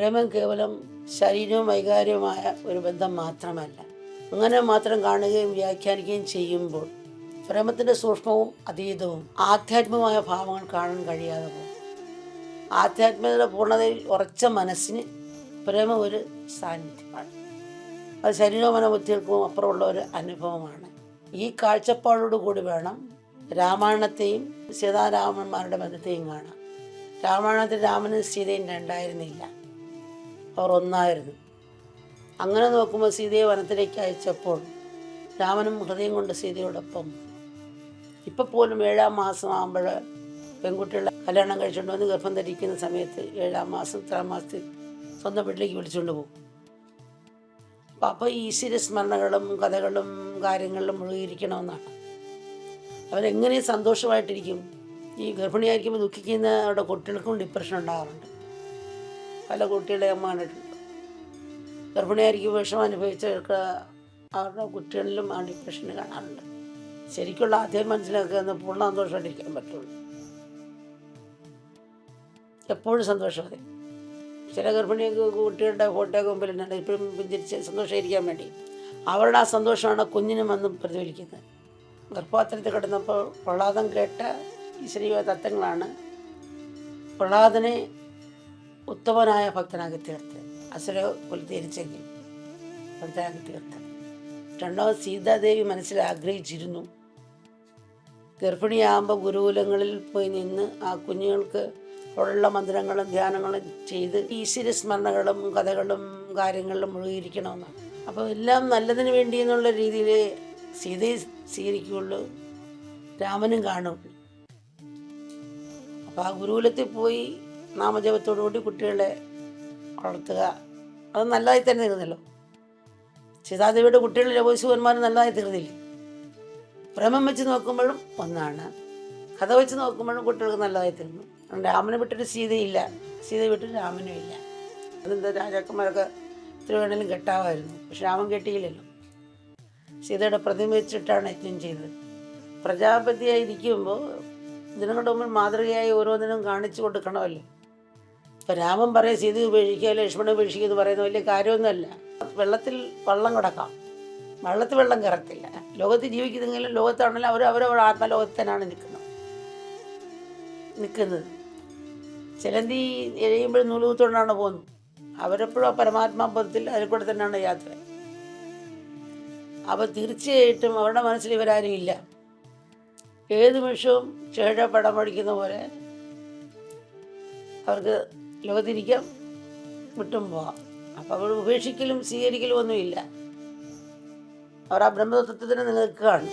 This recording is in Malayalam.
പ്രേമം കേവലം ശരീരവും വൈകാര്യവുമായ ഒരു ബന്ധം മാത്രമല്ല. അങ്ങനെ മാത്രം കാണുകയും വ്യാഖ്യാനിക്കുകയും ചെയ്യുമ്പോൾ പ്രേമത്തിന്റെ സൂക്ഷ്മവും അതീതവും ആധ്യാത്മികമായ ഭാവങ്ങൾ കാണാൻ കഴിയാതെ പോകും. ആധ്യാത്മികതയുടെ പൂർണതയിൽ ഉറച്ച മനസ്സിന് പ്രേമം ഒരു സാന്നിധ്യമാണ്. അത് ശരീരവും മനോബുദ്ധികൾക്കും അപ്പുറമുള്ള ഒരു അനുഭവമാണ്. ഈ കാഴ്ചപ്പാടോടുകൂടി വേണം രാമായണത്തെയും സീതാരാമന്മാരുടെ ബന്ധത്തെയും കാണാം രാമായണത്തിൽ രാമനും സീതയും രണ്ടായിരുന്നില്ല. അവർ ഒന്നായിരുന്നു. അങ്ങനെ നോക്കുമ്പോൾ സീതയെ വനത്തിലേക്ക് അയച്ചപ്പോൾ രാമനും ഹൃദയം കൊണ്ട് സീതയോടൊപ്പം ഇപ്പം പോലും ഏഴാം മാസം ആകുമ്പോൾ പെൺകുട്ടികളെ കല്യാണം കഴിച്ചുകൊണ്ട് വന്ന് ഗർഭം ധരിക്കുന്ന സമയത്ത് ഏഴാം മാസം ഇത്രാം മാസത്തിൽ സ്വന്തം വീട്ടിലേക്ക് വിളിച്ചുകൊണ്ട് പോകും. അപ്പം അപ്പോൾ ഈശ്വര സ്മരണകളും കഥകളും കാര്യങ്ങളിലും മുഴുകിയിരിക്കണമെന്നാണ്. അവരെങ്ങനെ സന്തോഷമായിട്ടിരിക്കും? ഈ ഗർഭിണിയായിരിക്കുമ്പോൾ ദുഃഖിക്കുന്ന അവിടെ കുട്ടികൾക്കും ഡിപ്രഷൻ ഉണ്ടാകാറുണ്ട് പല കുട്ടികളെ അമ്മ കണ്ടിട്ടുണ്ട് ഗർഭിണിയായിരിക്കും വിഷം അനുഭവിച്ചവർക്ക് അവരുടെ കുട്ടികളിലും ഡിപ്രഷന് കാണാറുണ്ട്. ശരിക്കുള്ള ആദ്യം മനസ്സിലാക്കുന്ന പൂർണ സന്തോഷമായിട്ടിരിക്കാൻ പറ്റുള്ളൂ. എപ്പോഴും സന്തോഷം അതെ. ചില ഗർഭിണിയൊക്കെ കുട്ടികളുടെ ഫോട്ടോ മുമ്പിൽ തന്നെ ഇപ്പോഴും പുഞ്ചിരിച്ച് സന്തോഷമായിരിക്കാൻ വേണ്ടി. അവരുടെ ആ സന്തോഷമാണ് കുഞ്ഞിനും വന്ന് പ്രതിഫലിക്കുന്നത്. ഗർഭപാത്രത്തിൽ കിടന്നപ്പോൾ പ്രഹ്ലാദം കേട്ട ഈശ്വരീയ തത്വങ്ങളാണ്. പ്രഹ്ലാദനെ ഉത്തമനായ ഭക്തനാക്കി തീർത്ത്. അസുര കുലത്തിരിച്ചെങ്കിൽ ഭക്തനാക്കി തീർത്ത്. രണ്ടാമത് സീതാദേവി മനസ്സിൽ ആഗ്രഹിച്ചിരുന്നു. ഗർഭിണിയാകുമ്പോൾ ഗുരുകുലങ്ങളിൽ പോയി നിന്ന് ആ കുഞ്ഞുങ്ങൾക്ക് ഉള്ള മന്ത്രങ്ങളും ധ്യാനങ്ങളും ചെയ്ത് ഈശ്വര സ്മരണകളും കഥകളും കാര്യങ്ങളിലും മുഴുകിയിരിക്കണമെന്നാണ് അപ്പോൾ എല്ലാം നല്ലതിന് വേണ്ടി എന്നുള്ള രീതിയിൽ സീതയെ സ്വീകരിക്കുകയുള്ളൂ. രാമനും കാണും. അപ്പോൾ ആ ഗുരുകുലത്തിൽ പോയി നാമജപത്തോടുകൂടി കുട്ടികളെ വളർത്തുക. അത് നല്ലതായി തന്നെ തീർന്നല്ലോ സീതാദേവിയുടെ കുട്ടികളിൽ രഘുശിവന്മാർ നല്ലതായി തീർന്നില്ലേ? പ്രേമം വെച്ച് നോക്കുമ്പോഴും ഒന്നാണ്. കഥ വെച്ച് നോക്കുമ്പോഴും കുട്ടികൾക്ക് നല്ലതായി തീർന്നു. രാമനെ വിട്ടൊരു സീതയില്ല. സീത വിട്ടൊരു രാമനും ഇല്ല. അതെന്താ രാജാക്കന്മാരൊക്കെ ഇത്ര വേണേലും കെട്ടാമായിരുന്നു. പക്ഷെ രാമൻ കെട്ടിയില്ലല്ലോ. സീതയുടെ പ്രതിമ വെച്ചിട്ടാണ് യജ്ഞം ചെയ്തത്. പ്രജാപതിയായിരിക്കുമ്പോൾ ജനങ്ങളുടെ മുമ്പിൽ മാതൃകയായി ഓരോന്നിനും കാണിച്ചു കൊടുക്കണമല്ലോ. ഇപ്പം രാമൻ പറയും സീത ഉപേക്ഷിക്കുക ലക്ഷ്മണൻ ഉപേക്ഷിക്കുക എന്ന് പറയുന്ന വലിയ കാര്യമൊന്നുമല്ല. വെള്ളത്തിൽ വെള്ളം കിടക്കാം. വെള്ളത്തിൽ വെള്ളം കയറത്തില്ല. ലോകത്ത് ജീവിക്കുന്നെങ്കിലും ലോകത്താണെങ്കിലും അവർ അവരവരുടെ ആത്മലോകത്ത് തന്നെയാണ് നിൽക്കുന്നത്. നിൽക്കുന്നത്. ചിലന്തി എഴയുമ്പോൾ നൂലുകൂത്തോണ്ടാണ് പോകുന്നത്. അവരെപ്പോഴും ആ പരമാത്മാബോധത്തിൽ അതിൽ കൂടെ തന്നെയാണ് യാത്ര. അപ്പോൾ തീർച്ചയായിട്ടും അവരുടെ മനസ്സിൽ ഇവരാരും ഇല്ല. ഏത് നിമിഷവും ചേഴ പടം പഠിക്കുന്ന പോലെ അവർക്ക് ലോകത്തിരിക്കാം വിട്ടും പോവാം. അപ്പോൾ അവർ ഉപേക്ഷിക്കലും സ്വീകരിക്കലും ഒന്നുമില്ല. അവർ ആ ബ്രഹ്മതത്വത്തിന് നിലനിൽക്കുകയാണ്.